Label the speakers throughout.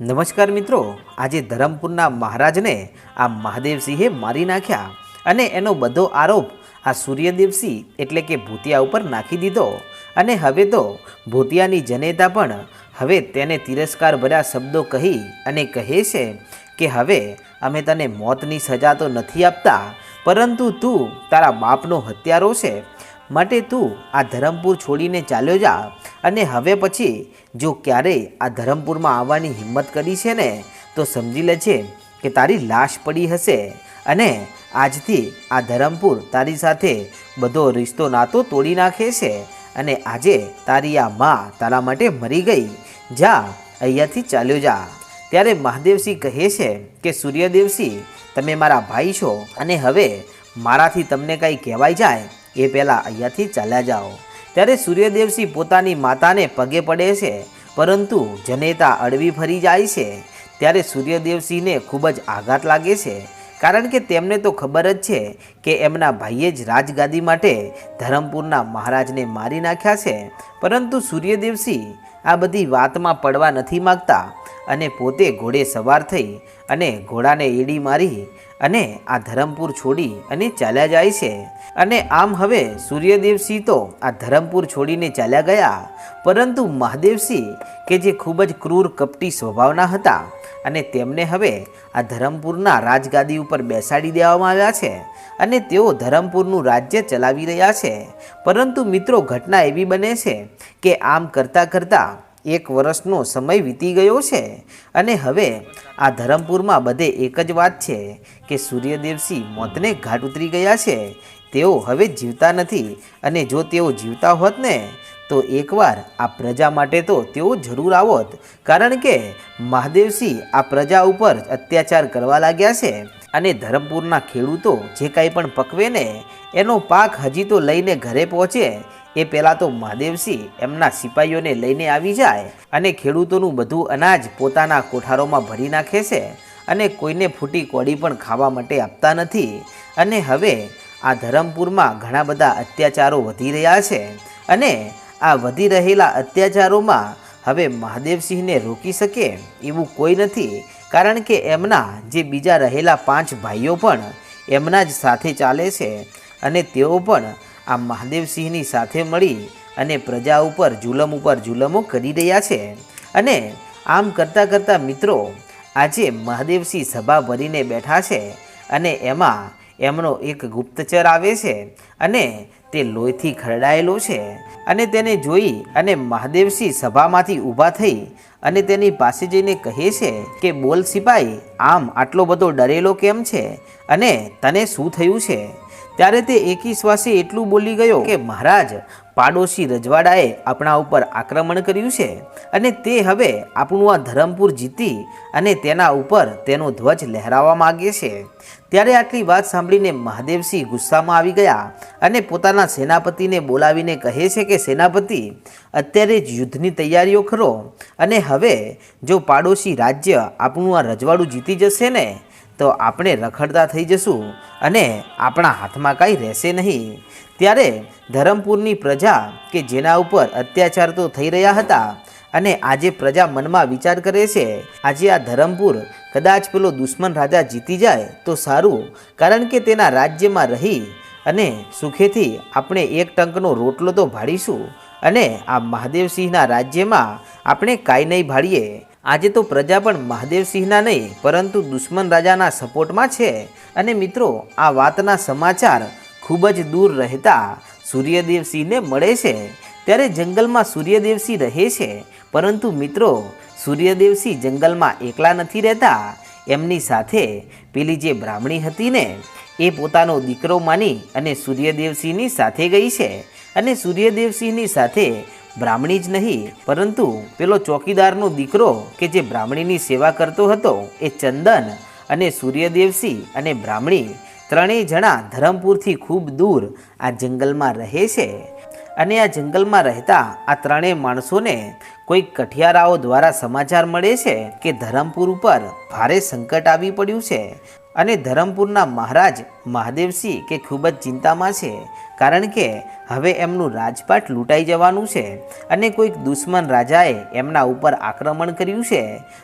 Speaker 1: નમસ્કાર મિત્રો, આજે ધરમપુરના મહારાજને આ મહાદેવસિંહે મારી નાખ્યા અને એનો બધો આરોપ આ સૂર્યદેવસિંહ એટલે કે ભૂતિયા ઉપર નાખી દીધો. અને હવે તો ભૂતિયાની જનેતા પણ હવે તેને તિરસ્કાર ભર્યા શબ્દો કહી અને કહે છે કે હવે અમે તને મોતની સજા તો નથી આપતા, પરંતુ તું તારા બાપનો હત્યારો છે. માટે તું આ ધરમપુર છોડીને ચાલ્યો જા અને હવે પછી જો ક્યારેય આ ધરમપુરમાં આવવાની હિંમત કરી છે ને, તો સમજી લે છે કે તારી લાશ પડી હશે અને આજથી આ ધરમપુર તારી સાથે બધો રિશ્તો નાતો તોડી નાખે છે અને આજે તારી આ માં તારા માટે મરી ગઈ. જા, અહીંયાથી ચાલ્યો જા. ત્યારે મહાદેવસિંહ કહે છે કે, સૂર્યદેવસિંહ, તમે મારા ભાઈ છો અને હવે મારાથી તમને કંઈ કહેવાય જાય એ પહેલાં અહીંયાથી ચાલ્યા જાઓ. ત્યારે સૂર્યદેવસિંહ પોતાની માતાને પગે પડે છે, પરંતુ જનેતા અડવી ફરી જાય છે. ત્યારે સૂર્યદેવસિંહને ખૂબ જ આઘાત લાગે છે, કારણ કે તેમને તો ખબર જ છે કે એમના ભાઈએ જ રાજગાદી માટે ધરમપુરના મહારાજને મારી નાખ્યા છે. પરંતુ સૂર્યદેવસિંહ આ બધી વાતમાં પડવા નથી માગતા અને પોતે ઘોડે સવાર થઈ અને ઘોડાને એડી મારી અને આ ધરમપુર છોડી અને ચાલ્યા જાય છે. અને આમ હવે સૂર્યદેવસિંહ તો આ ધરમપુર છોડીને ચાલ્યા ગયા. પરંતુ મહાદેવસિંહ, કે જે ખૂબ જ ક્રૂર કપટી સ્વભાવના હતા, અને તેમને હવે આ ધરમપુરના રાજગાદી ઉપર બેસાડી દેવામાં આવ્યા છે. અને તેઓ ધરમપુરનું રાજ્ય ચલાવી રહ્યા છે. પરંતુ મિત્રો, ઘટના એવી બને છે કે આમ કરતાં કરતાં એક વર્ષનો સમય વીતી ગયો છે. અને હવે આ ધરમપુરમાં બધે એક જ વાત છે કે સૂર્યદેવસિંહ મોતને ઘાટ ઉતરી ગયા છે. તેઓ હવે જીવતા નથી અને જો તેઓ જીવતા હોત ને, તો એકવાર આ પ્રજા માટે તો તેઓ જરૂર આવોત. કારણ કે મહાદેવસિંહ આ પ્રજા ઉપર અત્યાચાર કરવા લાગ્યા છે અને ધરમપુરના ખેડૂતો જે કાંઈ પણ પકવે ને, એનો પાક હજી તો લઈને ઘરે પહોંચે. એ પહેલાં તો મહાદેવસિંહ એમના સિપાહીઓને લઈને આવી જાય અને ખેડૂતોનું બધું અનાજ પોતાના કોઠારોમાં ભરી નાખે છે. અને કોઈને ફૂટી કોડી પણ ખાવા માટે આપતા નથી. અને હવે આ ધરમપુરમાં ઘણા બધા અત્યાચારો વધી રહ્યા છે અને આ વધી રહેલા અત્યાચારોમાં હવે મહાદેવસિંહને રોકી શકે એવું કોઈ નથી. કારણ કે એમના જે બીજા રહેલા પાંચ ભાઈઓ પણ એમના જ સાથે ચાલે છે અને તેઓ પણ આ મહાદેવસિંહની સાથે મળી અને પ્રજા ઉપર જુલમ ઉપર જુલમો કરી રહ્યા છે. અને આમ કરતાં કરતાં મિત્રો આજે મહાદેવસિંહ સભા ભરીને બેઠા છે અને એમાં એમનો એક ગુપ્તચર આવે છે અને તે લોહીથી ખરડાયેલો છે અને તેને જોઈ અને મહાદેવસિંહ સભામાંથી ઊભા થઈ અને તેની પાસે જઈને કહે છે કે, બોલ સિપાઈ, આમ આટલો બધો ડરેલો કેમ છે? અને તને શું થયું છે? ત્યારે તે એકી શ્વાસે એટલું બોલી ગયો કે, મહારાજ પાડોશી રજવાડાએ આપણા ઉપર આક્રમણ કર્યું છે અને તે હવે આપણું આ ધરમપુર જીતી અને તેના ઉપર તેનો ધ્વજ લહેરાવવા માગે છે. ત્યારે આટલી વાત સાંભળીને મહાદેવસિંહ ગુસ્સામાં આવી ગયા અને પોતાના સેનાપતિને બોલાવીને કહે છે કે, સેનાપતિ, અત્યારે જ યુદ્ધની તૈયારીઓ કરો અને હવે જો પાડોશી રાજ્ય આપણું આ રજવાડું જીતી જશે ને, તો આપણે રખડતા થઈ જશું અને આપણા હાથમાં કાંઈ રહેશે નહીં. ત્યારે ધરમપુરની પ્રજા કે જેના ઉપર અત્યાચાર તો થઈ રહ્યા હતા અને આજે પ્રજા મનમાં વિચાર કરે છે, આજે આ ધરમપુર કદાચ પેલો દુશ્મન રાજા જીતી જાય તો સારું, કારણ કે તેના રાજ્યમાં રહી અને સુખેથી આપણે એક ટંકનો રોટલો તો ભાડીશું અને આ મહાદેવસિંહના રાજ્યમાં આપણે કાંઈ નહીં ભાડીએ આજે તો પ્રજા પણ મહાદેવસિંહના નહીં, પરંતુ દુશ્મન રાજાના સપોર્ટમાં છે. અને મિત્રો, આ વાતના સમાચાર ખૂબ જ દૂર રહેતા સૂર્યદેવસિંહને મળે છે. ત્યારે જંગલમાં સૂર્યદેવસિંહ રહે છે. પરંતુ મિત્રો, સૂર્યદેવસિંહ જંગલમાં એકલા નથી રહેતા. એમની સાથે પેલી જે બ્રાહ્મણી હતી ને, એ પોતાનો દીકરો માની અને સૂર્યદેવસિંહની સાથે ગઈ છે. અને સૂર્યદેવસિંહની સાથે બ્રાહ્મણી જ નહીં, પરંતુ પેલો ચોકીદારનો દીકરો કે જે બ્રાહ્મણીની સેવા કરતો હતો, એ ચંદન અને સૂર્યદેવસિંહ અને બ્રાહ્મણી ત્રણેય જણા ધરમપુરથી ખૂબ દૂર આ જંગલમાં રહે છે. અને આ જંગલમાં રહેતા આ ત્રણેય માણસોને કોઈ કઠિયારાઓ દ્વારા સમાચાર મળે છે કે ધરમપુર ઉપર ભારે સંકટ આવી પડ્યું છે. અને ધરમપુરના મહારાજ મહાદેવસિંહ કે ખૂબ જ ચિંતામાં છે, કારણ કે હવે એમનું રાજપાટ લૂંટાઈ જવાનું છે અને કોઈક દુશ્મન રાજાએ એમના ઉપર આક્રમણ કર્યું છે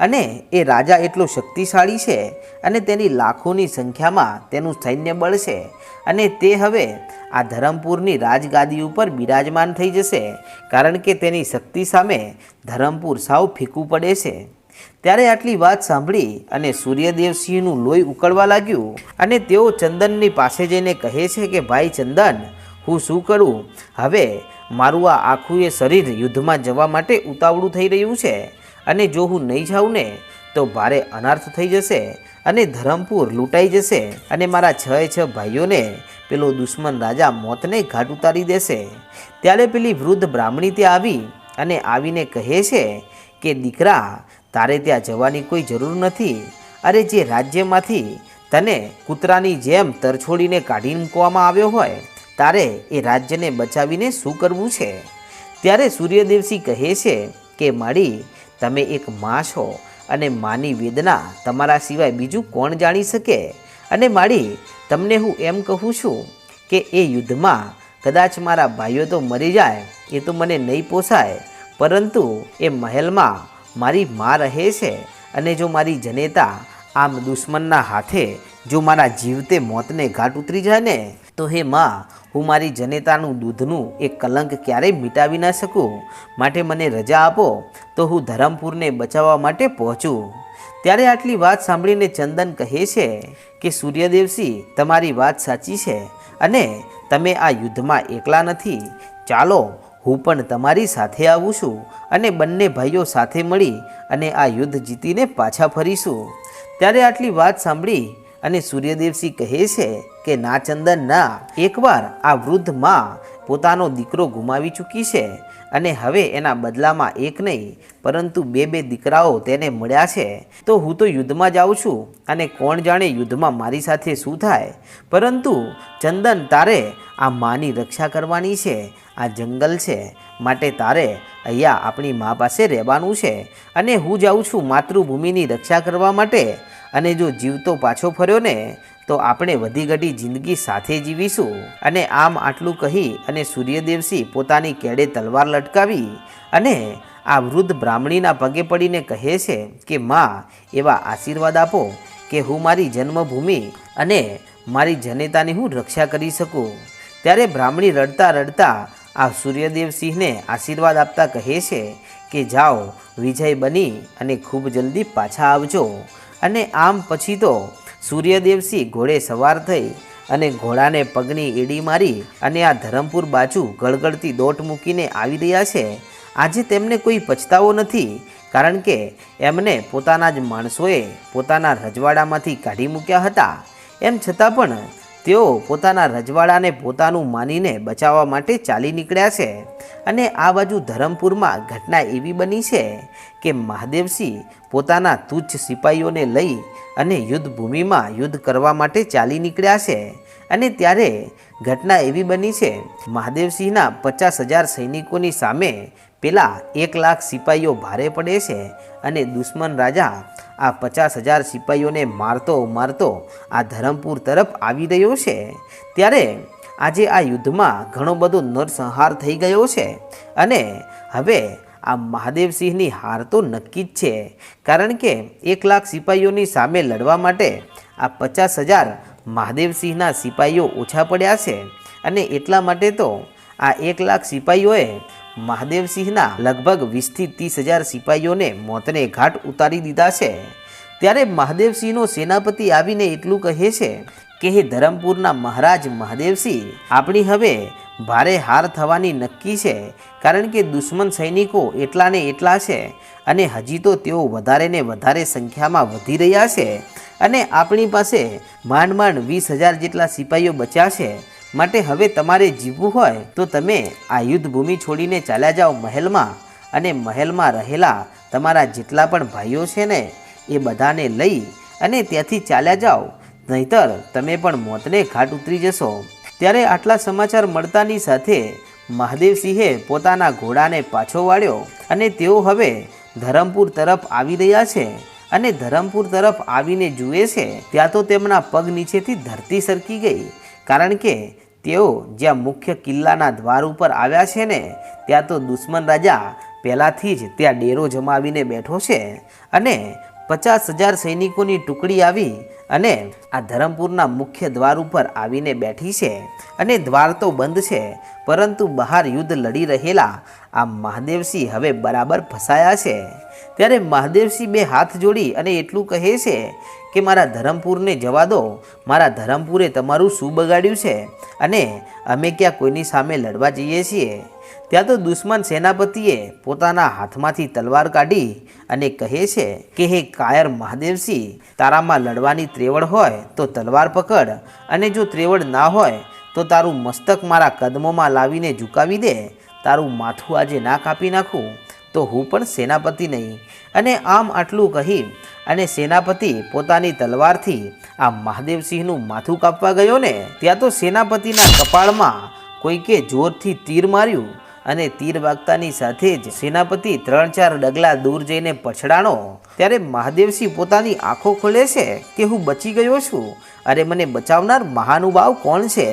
Speaker 1: અને એ રાજા એટલો શક્તિશાળી છે અને તેની લાખોની સંખ્યામાં તેનું સૈન્ય બળ છે અને તે હવે આ ધરમપુરની રાજગાદી ઉપર બિરાજમાન થઈ જશે, કારણ કે તેની શક્તિ સામે ધરમપુર સાવ ફીકું પડે છે. ત્યારે આટલી વાત સાંભળી અને સૂર્યદેવસિંહનું લોહી ઉકળવા લાગ્યું અને તેઓ ચંદનની પાસે જઈને કહે છે કે, ભાઈ ચંદન, હું શું કરું? હવે મારું આ આખું એ શરીર યુદ્ધમાં જવા માટે ઉતાવળું થઈ રહ્યું છે અને જો હું નહીં જાઉં ને, તો ભારે અનર્થ થઈ જશે અને ધરમપુર લૂંટાઈ જશે અને મારા છ છ ભાઈઓને પેલો દુશ્મન રાજા મોતને ઘાટ ઉતારી દેશે. ત્યારે પેલી વૃદ્ધ બ્રાહ્મણી ત્યાં આવી અને આવીને કહે છે કે, દીકરા તારે ત્યાં જવાની કોઈ જરૂર નથી? અરે, જે રાજ્યમાંથી તને કૂતરાની જેમ તરછોડીને કાઢી મૂકવામાં આવ્યો હોય, તારે એ રાજ્યને બચાવીને શું કરવું છે? ત્યારે સૂર્યદેવસિંહ કહે છે કે મારી તમે એક માં છો અને માની વેદના તમારા સિવાય બીજું કોણ જાણી શકે? અને મારી તમને હું એમ કહું છું કે, એ યુદ્ધમાં કદાચ મારા ભાઈઓ તો મરી જાય, એ તો મને નહીં પોસાય, પરંતુ એ મહેલમાં મારી મા રહે છે અને જો મારી જનેતા આમ દુશ્મનના હાથે જો મારા જીવતે મોતને ઘાટ ઉતરી જાય ને, તો હે માં, હું મારી જનેતાનું દૂધનું એક કલંક ક્યારેય મિટાવી ન શકું. માટે મને રજા આપો, તો હું ધરમપુરને બચાવવા માટે પહોંચું. ત્યારે આટલી વાત સાંભળીને ચંદન કહે છે કે સૂર્યદેવસિંહ તમારી વાત સાચી છે અને તમે આ યુદ્ધમાં એકલા નથી. ચાલો, હું પણ તમારી સાથે આવું છું. અને બંને ભાઈઓ સાથે મળી અને આ યુદ્ધ જીતીને પાછા ફરીશું. ત્યારે આટલી વાત સાંભળી અને સૂર્યદેવસિંહ કહે છે કે ના ચંદન ના, એકવાર આ વૃદ્ધમાં પોતાનો દીકરો ગુમાવી ચૂકી છે અને હવે એના બદલામાં એક નહીં, પરંતુ બે બે દીકરાઓ તેને મળ્યા છે. તો હું તો યુદ્ધમાં જાઉં છું અને કોણ જાણે યુદ્ધમાં મારી સાથે શું થાય? પરંતુ ચંદન તારે આ માની રક્ષા કરવાની છે આ જંગલ છે. માટે તારે અહીંયા આપણી મા પાસે રહેવાનું છે. અને હું જાઉં છું માતૃભૂમિની રક્ષા કરવા માટે. અને જો જીવતો પાછો ફર્યો ને, તો આપણે વધી ઘટી જિંદગી સાથે જીવીશું. અને આમ આટલું કહી અને સૂર્યદેવસિંહ પોતાની કેડે તલવાર લટકાવી અને આ વૃદ્ધ બ્રાહ્મણીના પગે પડીને કહે છે કે, માં, એવા આશીર્વાદ આપો કે હું મારી જન્મભૂમિ અને મારી જનેતાની હું રક્ષા કરી શકું. ત્યારે બ્રાહ્મણી રડતા રડતા આ સૂર્યદેવસિંહને આશીર્વાદ આપતા કહે છે કે જાઓ, વિજય બની અને ખૂબ જલ્દી પાછા આવજો. અને આમ પછી તો સૂર્યદેવસિંહ ઘોડે સવાર થઈ અને ઘોડાને પગની એડી મારી અને આ ધરમપુર બાજુ ગળગળતી દોટ મૂકીને આવી રહ્યા છે. આજે તેમને કોઈ પછતાવો નથી, કારણ કે એમને પોતાના જ માણસોએ પોતાના રજવાડામાંથી કાઢી મૂક્યા હતા. એમ છતાં પણ તેઓ પોતાના રજવાડાને પોતાનું માનીને બચાવવા માટે ચાલી નીકળ્યા છે. અને આ બાજુ ધરમપુરમાં ઘટના એવી બની છે કે મહાદેવસિંહ પોતાના તુચ્છ સિપાહીઓને લઈ અને યુદ્ધ ભૂમિમાં યુદ્ધ કરવા માટે ચાલી નીકળ્યા છે. અને ત્યારે ઘટના એવી બની છે, મહાદેવસિંહના પચાસ હજાર સૈનિકોની સામે પેલા એક લાખ સિપાહીઓ ભારે પડે છે અને દુશ્મન રાજા આ પચાસ હજાર સિપાહીઓને મારતો મારતો આ ધરમપુર તરફ આવી રહ્યો છે. ત્યારે આજે આ યુદ્ધમાં ઘણો બધો નરસંહાર થઈ ગયો છે અને હવે આ મહાદેવસિંહની હાર તો નક્કી જ છે. કારણ કે એક લાખ સિપાહીઓની સામે લડવા માટે આ પચાસ હજાર મહાદેવસિંહના સિપાહીઓ ઓછા પડ્યા છે અને એટલા માટે તો આ એક લાખ સિપાહીઓએ મહાદેવસિંહના લગભગ વીસથી ત્રીસ હજાર સિપાહીઓને મોતને ઘાટ ઉતારી દીધા છે. ત્યારે મહાદેવસિંહનો સેનાપતિ આવીને એટલું કહે છે કે, હે ધરમપુરના મહારાજ મહાદેવસિંહ, આપણી હવે ભારે હાર થવાની નક્કી છે, કારણ કે દુશ્મન સૈનિકો એટલા ને એટલા છે અને હજી તો તેઓ વધારે ને વધારે સંખ્યામાં વધી રહ્યા છે અને આપણી પાસે માંડ માંડ વીસ હજાર જેટલા સિપાહીઓ બચ્યા છે. માટે હવે તમારે જીવવું હોય તો તમે આ યુદ્ધ ભૂમિ છોડીને ચાલ્યા જાઓ મહેલમાં અને મહેલમાં રહેલા તમારા જેટલા પણ ભાઈઓ છે ને, એ બધાને લઈ અને ત્યાંથી ચાલ્યા જાઓ. નહીતર તમે પણ મોતને ઘાટ ઉતરી જશો. ત્યારે આટલા સમાચાર મળતાની સાથે મહાદેવસિંહે પોતાના ઘોડાને પાછો વાળ્યો અને તેઓ હવે ધરમપુર તરફ આવી રહ્યા છે અને ધરમપુર તરફ આવીને જુએ છે, ત્યાં તો તેમના પગ નીચેથી ધરતી સરકી ગઈ. કારણ કે તેઓ જ્યાં મુખ્ય કિલ્લાના દ્વાર ઉપર આવ્યા છે ને, ત્યાં તો દુશ્મન રાજા પહેલાંથી જ ત્યાં ડેરો જમાવીને બેઠો છે અને પચાસ હજાર સૈનિકોની ટુકડી આવી અને આ ધરમપુરના મુખ્ય દ્વાર ઉપર આવીને બેઠી છે. અને દ્વાર તો બંધ છે, પરંતુ બહાર યુદ્ધ લડી રહેલા આ મહાદેવસિંહ હવે બરાબર ફસાયા છે. ત્યારે મહાદેવસિંહ બે હાથ જોડી અને એટલું કહે છે કે મારા ધરમપુરને જવા દો. મારા ધરમપુરે તમારું શું બગાડ્યું છે? અને અમે ક્યાં કોઈની સામે લડવા જઈએ છીએ? ત્યાં તો દુશ્મન સેનાપતિએ પોતાના હાથમાંથી તલવાર કાઢી અને કહે છે કે, હે કાયર મહાદેવસિંહ, તારામાં લડવાની ત્રેવડ હોય તો તલવાર પકડ અને જો ત્રેવડ ના હોય તો તારું મસ્તક મારા કદમોમાં લાવીને ઝુકાવી દે. તારું માથું આજે ના કાપી નાખું. તો હું પણ સેનાપતિ નહીં. અને આમ આટલું કહી અને સેનાપતિ પોતાની તલવારથી આ મહાદેવસિંહનું માથું કાપવા ગયો ને, ત્યાં તો સેનાપતિના કપાળમાં કોઈકે જોરથી તીર માર્યું અને તીર વાગતાની સાથે જ સેનાપતિ ત્રણ ચાર ડગલા દૂર જઈને પછડાણો. ત્યારે મહાદેવસિંહ પોતાની આંખો ખોલે છે કે હું બચી ગયો છું? અરે મને બચાવનાર મહાનુભાવ કોણ છે?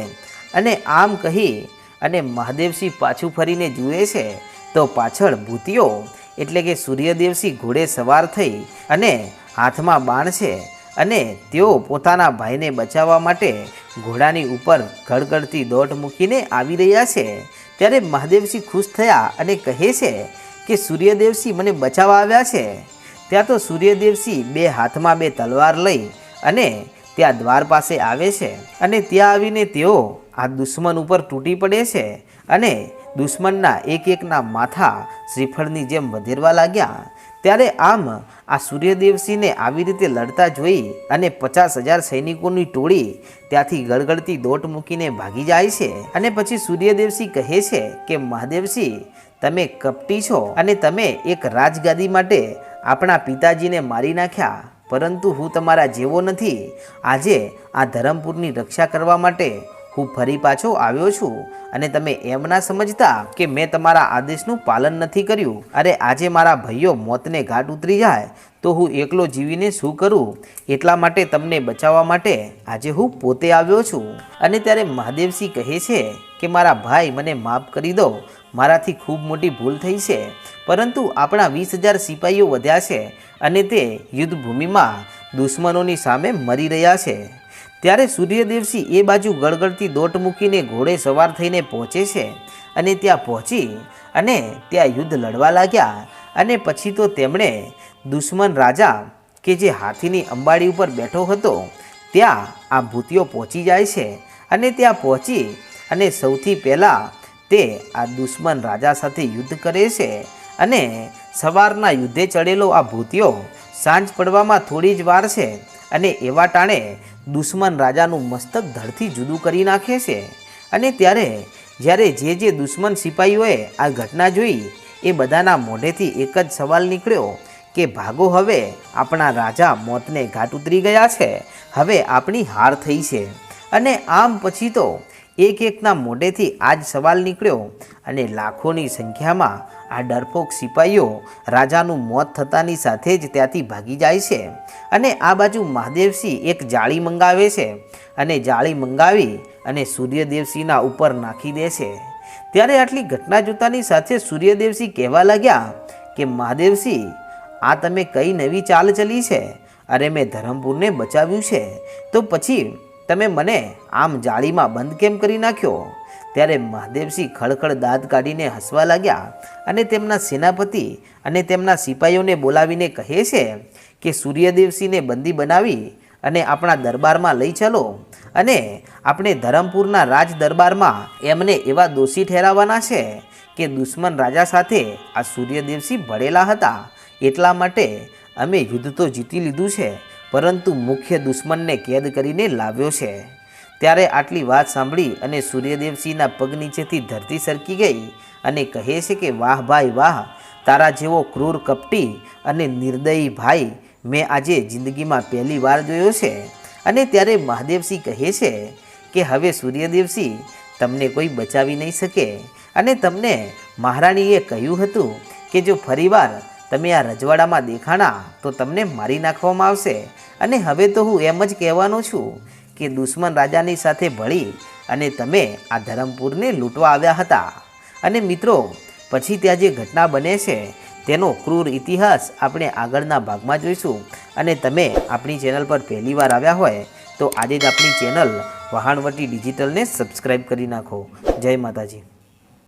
Speaker 1: અને આમ કહી અને મહાદેવસિંહ પાછું ફરીને જુએ છે તો પાછળ ભૂતિઓ, એટલે કે સૂર્યદેવસિંહ ઘોડે સવાર થઈ અને હાથમાં બાણ છે અને તેઓ પોતાના ભાઈને બચાવવા માટે ઘોડાની ઉપર ઘડઘડતી દોટ મૂકીને આવી રહ્યા છે. ત્યારે મહાદેવસિંહ ખુશ થયા અને કહે છે કે સૂર્યદેવસિંહ મને બચાવવા આવ્યા છે. ત્યાં તો સૂર્યદેવસિંહ બે હાથમાં બે તલવાર લઈ અને ત્યાં દ્વાર પાસે આવે છે અને ત્યાં આવીને તેઓ આ દુશ્મન ઉપર તૂટી પડે છે અને દુશ્મનના એક એકના માથા શ્રીફળની જેમ વધેરવા લાગ્યા. ત્યારે આમ આ સૂર્યદેવસિંહને આવી રીતે લડતા જોઈ અને પચાસ હજાર સૈનિકોની ટોળી ત્યાંથી ગળગળતી દોટ મૂકીને ભાગી જાય છે. અને પછી સૂર્યદેવસિંહ કહે છે કે, મહાદેવસિંહ, તમે કપટી છો અને તમે એક રાજગાદી માટે આપણા પિતાજીને મારી નાખ્યા. પરંતુ હું તમારા જેવો નથી. આજે આ ધરમપુરની રક્ષા કરવા માટે હું ફરી પાછો આવ્યો છું અને તમે એમ ના સમજતા કે મેં તમારા આદેશનું પાલન નથી કર્યું. અરે, આજે મારા ભાઈઓ મોતને ઘાટ ઉતરી જાય તો હું એકલો જીવીને શું કરું? એટલા માટે તમને બચાવવા માટે આજે હું પોતે આવ્યો છું. અને ત્યારે મહાદેવસિંહ કહે છે કે, મારા ભાઈ, મને માફ કરી દો. મારાથી ખૂબ મોટી ભૂલ થઈ છે. પરંતુ આપણા વીસ હજાર સિપાહીઓ વધ્યા છે અને તે યુદ્ધભૂમિમાં દુશ્મનોની સામે મરી રહ્યા છે. ત્યારે સૂર્યદેવસિંહ એ બાજુ ગળગળતી દોટ મૂકીને ઘોડે સવાર થઈને પહોંચે છે અને ત્યાં પહોંચી અને ત્યાં યુદ્ધ લડવા લાગ્યા અને પછી તો તેમણે દુશ્મન રાજા કે જે હાથીની અંબાડી ઉપર બેઠો હતો, ત્યાં આ ભૂતિઓ પહોંચી જાય છે અને ત્યાં પહોંચી અને સૌથી પહેલાં તે આ દુશ્મન રાજા સાથે યુદ્ધ કરે છે અને સવારના યુદ્ધે ચડેલો આ ભૂતિઓ સાંજ પડવામાં થોડી જ વાર છે અને એવા ટાણે દુશ્મન રાજાનું મસ્તક ધડથી જુદું કરી નાખે છે. અને ત્યારે જ્યારે જે જે દુશ્મન સિપાહીઓએ આ ઘટના જોઈ, એ બધાના મોઢેથી એક જ સવાલ નીકળ્યો કે ભાગો હવે, આપણા રાજા મોતને ઘાટ ઉતરી ગયા છે, હવે આપણી હાર થઈ છે. અને આમ પછી તો એક એકના મોઢેથી આ જ સવાલ નીકળ્યો અને લાખોની સંખ્યામાં આ ડરપોક સિપાહીઓ રાજાનું મોત થતાની સાથે જ ત્યાંથી ભાગી જાય છે. અને આ બાજુ મહાદેવસિંહ એક જાળી મંગાવે છે અને જાળી મંગાવી અને સૂર્યદેવસિંહના ઉપર નાખી દે છે. ત્યારે આટલી ઘટના જોતાની સાથે સૂર્યદેવસિંહ કહેવા લાગ્યા કે, મહાદેવસિંહ, આ તમે કઈ નવી ચાલ ચલી છે? અરે, મેં ધરમપુરને બચાવ્યું છે. તો પછી તમે મને આમ જાળીમાં બંધ કેમ કરી નાખ્યો? ત્યારે મહાદેવસિંહ ખળખળ દાંત કાઢીને હસવા લાગ્યા અને તેમના સેનાપતિ અને તેમના સિપાહીઓને બોલાવીને કહે છે કે સૂર્યદેવસિંહને બંદી બનાવી અને આપણા દરબારમાં લઈ ચાલો અને આપણે ધરમપુરના રાજ દરબારમાં એમને એવા દોષી ઠેરાવવાના છે કે દુશ્મન રાજા સાથે આ સૂર્યદેવસિંહ ભળેલા હતા. એટલા માટે અમે યુદ્ધ તો જીતી લીધું છે, પરંતુ મુખ્ય દુશ્મનને કેદ કરીને લાવ્યો છે. ત્યારે આટલી વાત સાંભળી અને સૂર્યદેવસિંહના પગ નીચેથી ધરતી સરકી ગઈ અને કહે છે કે, વાહ ભાઈ, વાહ, તારા જેવો ક્રૂર કપટી અને નિર્દયી ભાઈ મેં આજે જિંદગીમાં પહેલી વાર જોયો છે. અને ત્યારે મહાદેવસિંહ કહે છે કે, હવે સૂર્યદેવસિંહ તમને કોઈ બચાવી નહીં શકે. અને તમને મહારાણીએ કહ્યું હતું કે, જો ફરીવાર તમે આ રજવાડામાં દેખાણા, તો તમને મારી નાખવામાં આવશે. અને હવે તો હું એમ જ કહેવાનો છું કે દુશ્મન રાજાની સાથે ભળી અને તમે આ ધરમપુરને લૂંટવા આવ્યા હતા. અને મિત્રો, પછી ત્યાં જે ઘટના બને છે, તેનો ક્રૂર ઇતિહાસ આપણે આગળના ભાગમાં જોઈશું. અને તમે આપણી ચેનલ પર પહેલીવાર આવ્યા હોય, તો આજે જ આપણી ચેનલ વહાણવટી ડિજિટલને સબસ્ક્રાઈબ કરી નાખો. જય માતાજી.